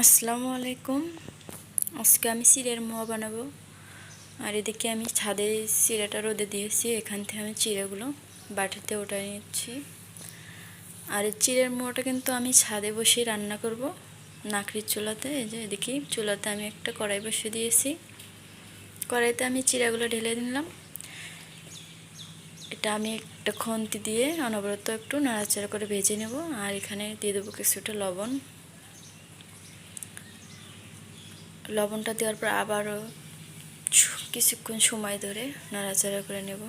আসসালামু আলাইকুম। আজকে আমি চিড়ের মোয়া বানাবো। আর এদিকে আমি ছাদে চিড়াটা রোদে দিয়েছি। এখান থেকে আমি চিড়েগুলো বাটিতে ওঠাই নিচ্ছি। আর এই চিড়ের মোয়াটা কিন্তু আমি ছাদে বসে রান্না করব। নাকড়ির চুলাতে, এই যে এদিকে চুলাতে আমি একটা কড়াই বসে দিয়েছি। কড়াইতে আমি চিড়াগুলো ঢেলে নিলাম এটা আমি একটা খন্তি দিয়ে অনবরত একটু নাড়াচাড়া করে ভেজে নেব। আর এখানে দিয়ে দেবো কিছুটা লবণ। লবণটা দেওয়ার পর আবারও কিছুক্ষণ সময় ধরে নাড়াচাড়া করে নেব।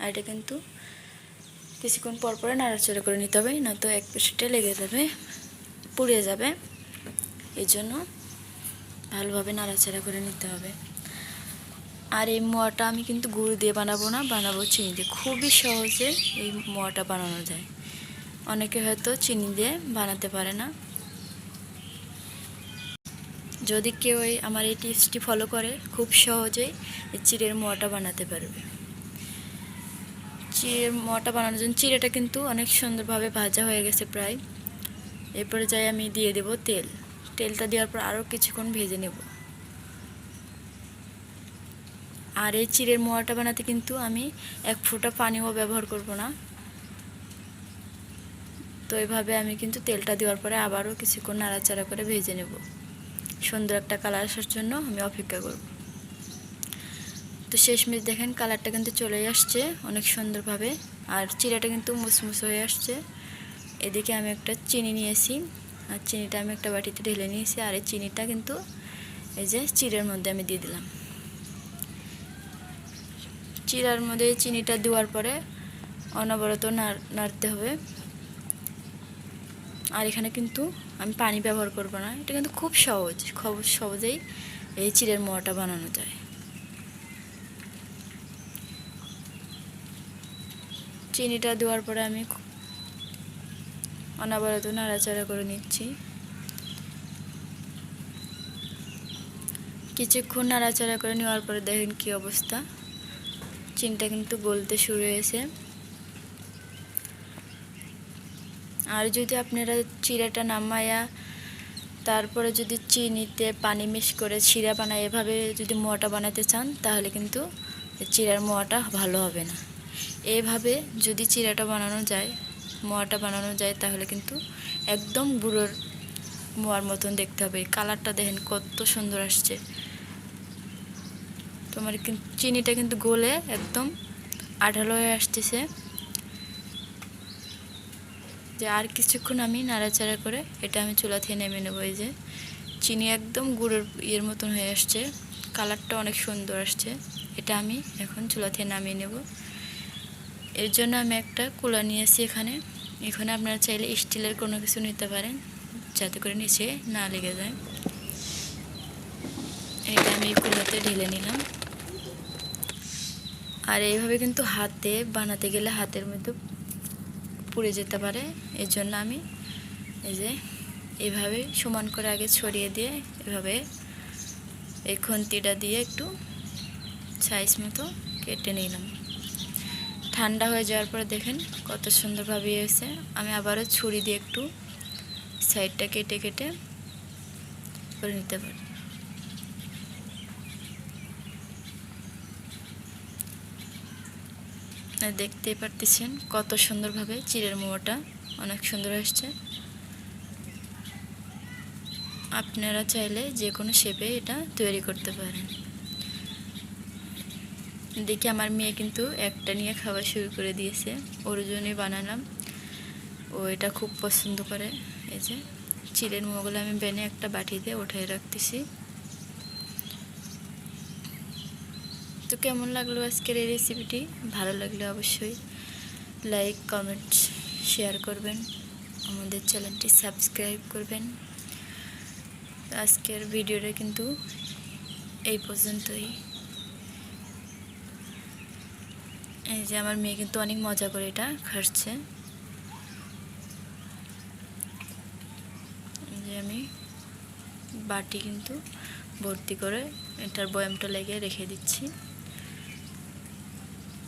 আর এটা কিন্তু কিছুক্ষণ পর পরে নাড়াচাড়া করে নিতে হবে না তো এক পেশিটা লেগে যাবে, পুড়ে যাবে। এই জন্য ভালোভাবে নাড়াচাড়া করে নিতে হবে। আর এই মোয়াটা আমি কিন্তু গুঁড়ো দিয়ে বানাবো না, বানাবো চিনি দিয়ে। খুবই সহজে এই মোয়াটা বানানো যায়। অনেকে হয়তো চিনি দিয়ে বানাতে পারে না। যদি কেউ আমার এই টিপসটি ফলো করে, খুব সহজেই এই চিড়ের মোয়াটা বানাতে পারবে। চিড়ের মোয়াটা বানানোর জন্য চিড়েটা কিন্তু অনেক সুন্দরভাবে ভাজা হয়ে গেছে প্রায়। এরপরে যাই আমি দিয়ে দেব তেল। তেলটা দেওয়ার পর আরও কিছুক্ষণ ভেজে নেব। আর এই চিড়ের মোয়াটা বানাতে কিন্তু আমি এক ফোঁটা পানিও ব্যবহার করব না। তো এইভাবে আমি কিন্তু তেলটা দেওয়ার পরে আবারও কিছুক্ষণ নাড়াচাড়া করে ভেজে নেব। সুন্দর একটা কালার আসার জন্য আমি অপেক্ষা করব। তো শেষমেশ দেখেন কালারটা কিন্তু চলে আসছে অনেক সুন্দরভাবে। আর চিরাটা কিন্তু মুসমুস হয়ে আসছে। এদিকে আমি একটা চিনি নিয়েছি। আর চিনিটা আমি একটা বাটিতে ঢেলে নিয়েছি। আর এই চিনিটা কিন্তু এই যে চিড়ের মধ্যে আমি দিয়ে দিলাম। চিরার মধ্যে চিনিটা দেওয়ার পরে অনবরত নাড়তে হবে। আর এখানে কিন্তু আমি পানি ব্যবহার করব না। এটা কিন্তু খুব সহজ, খুব সহজেই এই চিড়ের মোয়াটা বানানো যায়। চিনিটা দেওয়ার পরে আমি অনাবরত নাড়াচাড়া করে নিচ্ছি। কিছুক্ষণ নাড়াচাড়া করে নেওয়ার পরে দেখেন কি অবস্থা। চিনিটা কিন্তু গলতে শুরু হয়েছে। আর যদি আপনারা চিরাটা নামায়া তারপরে যদি চিনিতে পানি মিশ করে চিরা বানায়, এভাবে যদি মোয়াটা বানাতে চান, তাহলে কিন্তু চিরার মোয়াটা ভালো হবে না। এভাবে যদি চিরাটা বানানো যায়, মোয়াটা বানানো যায়, তাহলে কিন্তু একদম গুঁড়োর মোয়ার মতন দেখতে হবে। কালারটা দেখেন কত সুন্দর আসছে। তোমার কিন্তু চিনিটা কিন্তু গলে একদম আঠালো হয়ে আসতেছে। যে আর কিছুক্ষণ আমি নাড়াচাড়া করে এটা আমি চুলা থেকে নেমে নেব, এই যে। চিনি একদম গুড়ের ইয়ের মতন হয়ে আসছে। কালারটা অনেক সুন্দর আসছে। এটা আমি এখন চুলা থেকে নামিয়ে নেব। এর জন্য আমি একটা কুলা নিয়েছি এখানে। এখানে আপনারা চাইলে স্টিলের কোনো কিছু নিতে পারেন, যাতে করে নিচে না লেগে যায়। এটা আমি কুলাতে ঢেলে নিলাম। আর এইভাবে কিন্তু হাতে বানাতে গেলে হাতের মধ্যে পুড়ে যেতে পারে। এর জন্য আমি এই যে এভাবে সমান করে আগে ছড়িয়ে দিয়ে এভাবে এই খুন্তিটা দিয়ে একটু সাইজ মতো কেটে নিলাম। ঠান্ডা হয়ে যাওয়ার পরে দেখেন কত সুন্দরভাবে হয়েছে। আমি আবারও ছুরি দিয়ে একটু সাইডটা কেটে কেটে করে নিতে পারি। দেখতেই পারতেছেন কত সুন্দরভাবে চিড়ের মোয়াটা অনেক সুন্দর আসছে। আপনারা চাইলে যে কোনো শেপে এটা তৈরি করতে পারেন। দেখি আমার মেয়ে কিন্তু একটা নিয়ে খাওয়া শুরু করে দিয়েছে। ওর জন্যই বানালাম। ও এটা খুব পছন্দ করে। এই যে চিলের মোগুলো আমি বেনে একটা বাটিতে উঠাই রাখতেছি। তো কেমন লাগল আজকের এই রেসিপিটি ভালো লাগলে অবশ্যই লাইক কমেন্ট শেয়ার করবেন। আমাদের চ্যানেলটি সাবস্ক্রাইব করবেন। আজকের ভিডিওটা কিন্তু এই পর্যন্তই। এই যে আমার মেয়ে কিন্তু অনেক মজা করে এটা খাচ্ছে। যে আমি বাটি কিন্তু ভর্তি করে এটার বয়ামটা লেগে রেখে দিচ্ছি।